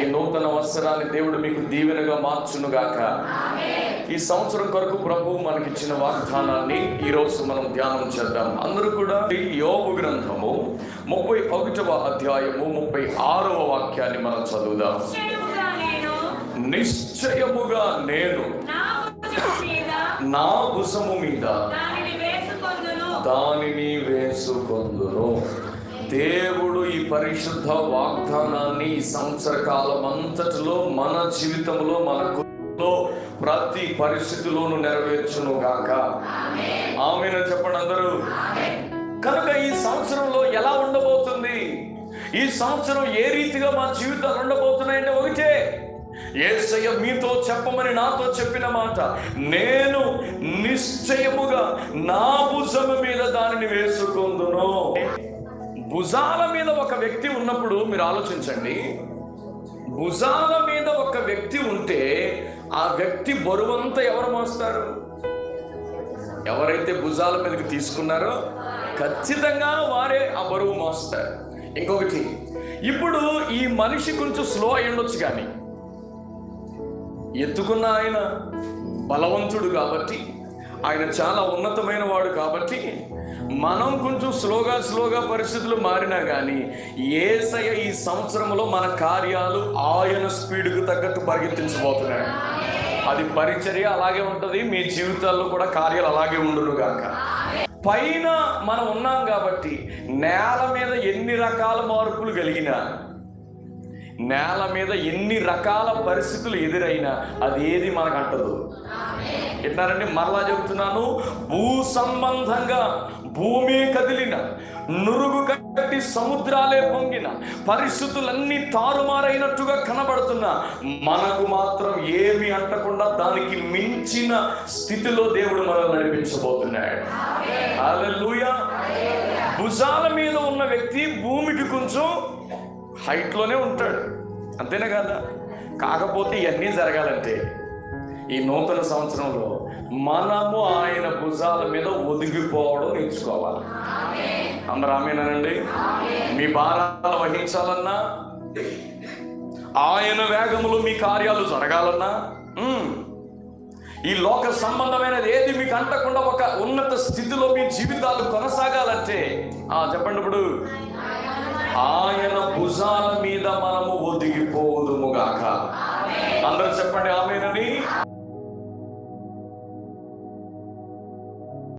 ఈ నూతన వస్త్రాన్ని దేవుడు మీకు దీవెనగా మార్చునుగాక. ఈ సంవత్సరం కొరకు ప్రభు మనకిచ్చిన వాగ్దానాన్ని ఈ రోజు మనం ధ్యానం చేద్దాం. అందరూ కూడా యోగు గ్రంథము ముప్పై ఒకటవ అధ్యాయము ముప్పై ఆరవ వాక్యాన్ని మనం చదువుదాం. నిశ్చయముగా నేను నా భుజము మీద దానిని వేసుకొందును. దేవుడు ఈ పరిశుద్ధ వాగ్దానాన్ని ఈ సంవత్సర కాలం అంతటిలో మన జీవితంలో మన కుటుంబంలో ప్రతి పరిస్థితిలోనూ నెరవేర్చును గాక. ఆమెను. చెప్పండి అందరూ. కనుక ఈ సంవత్సరంలో ఎలా ఉండబోతుంది? ఈ సంవత్సరం ఏ రీతిగా మా జీవితాలు ఉండబోతున్నాయంటే ఒకటే. ఏసయ్య మీతో చెప్పమని నాతో చెప్పిన మాట నేను నిశ్చయముగా నా భుజము మీద భుజాల మీద ఒక వ్యక్తి ఉన్నప్పుడు మీరు ఆలోచించండి. భుజాల మీద ఒక వ్యక్తి ఉంటే ఆ వ్యక్తి బరువంతా ఎవరు మోస్తారు? ఎవరైతే భుజాల మీదకి తీసుకున్నారో ఖచ్చితంగా వారే ఆ బరువు మోస్తారు. ఇంకొకటి ఇప్పుడు ఈ మనిషి కొంచెం స్లో అయి ఉండొచ్చు కానీ ఎత్తుకున్న ఆయన బలవంతుడు కాబట్టి ఆయన చాలా ఉన్నతమైన వాడు కాబట్టి మనం కొంచెం స్లోగా స్లోగా పరిస్థితులు మారినా కానీ ఏసయ ఈ సంవత్సరంలో మన కార్యాలు ఆయన స్పీడ్కు తగ్గట్టు పరిగెత్తించబోతున్నాడు. అది పరిచర్య అలాగే ఉంటుంది మీ జీవితాల్లో కూడా కార్యాలు అలాగే ఉండరు గాక. పైన మనం ఉన్నాం కాబట్టి నేల మీద ఎన్ని రకాల మార్పులు కలిగినా నేల మీద ఎన్ని రకాల పరిస్థితులు ఎదురైనా అది ఏది మనకు అంటదు. విన్నారండి? మరలా చెబుతున్నాను భూ సంబంధంగా భూమి కదిలిన నురుగు కట్టి సముద్రాలే పొంగిన పరిస్థితులన్నీ తారుమారైనట్టుగా కనబడుతున్నా మనకు మాత్రం ఏమి అంటకుండా దానికి మించిన స్థితిలో దేవుడు మనల్ని నడిపించబోతున్నాడు. భుజాల మీద ఉన్న వ్యక్తి భూమికి కొంచెం హైట్లోనే ఉంటాడు. అంతేనా కదా? కాకపోతే ఇవన్నీ జరగాలంటే ఈ నూతన సంవత్సరంలో మనము ఆయన భుజాల మీద ఒదిగిపోవడం నేర్చుకోవాలి. అందరు ఆమెనానండి? మీ భారాలు వహించాలన్నా ఆయన వేగములో మీ కార్యాలు జరగాలన్నా ఈ లోక సంబంధమైనది ఏది మీకు అంటకుండా ఒక ఉన్నత స్థితిలో మీ జీవితాలు కొనసాగాలంటే ఆ చెప్పండి ఇప్పుడు. భుజాల మీద మనము ఒదిగిపోదుముగాక అందరూ చెప్పండి ఆమెనని?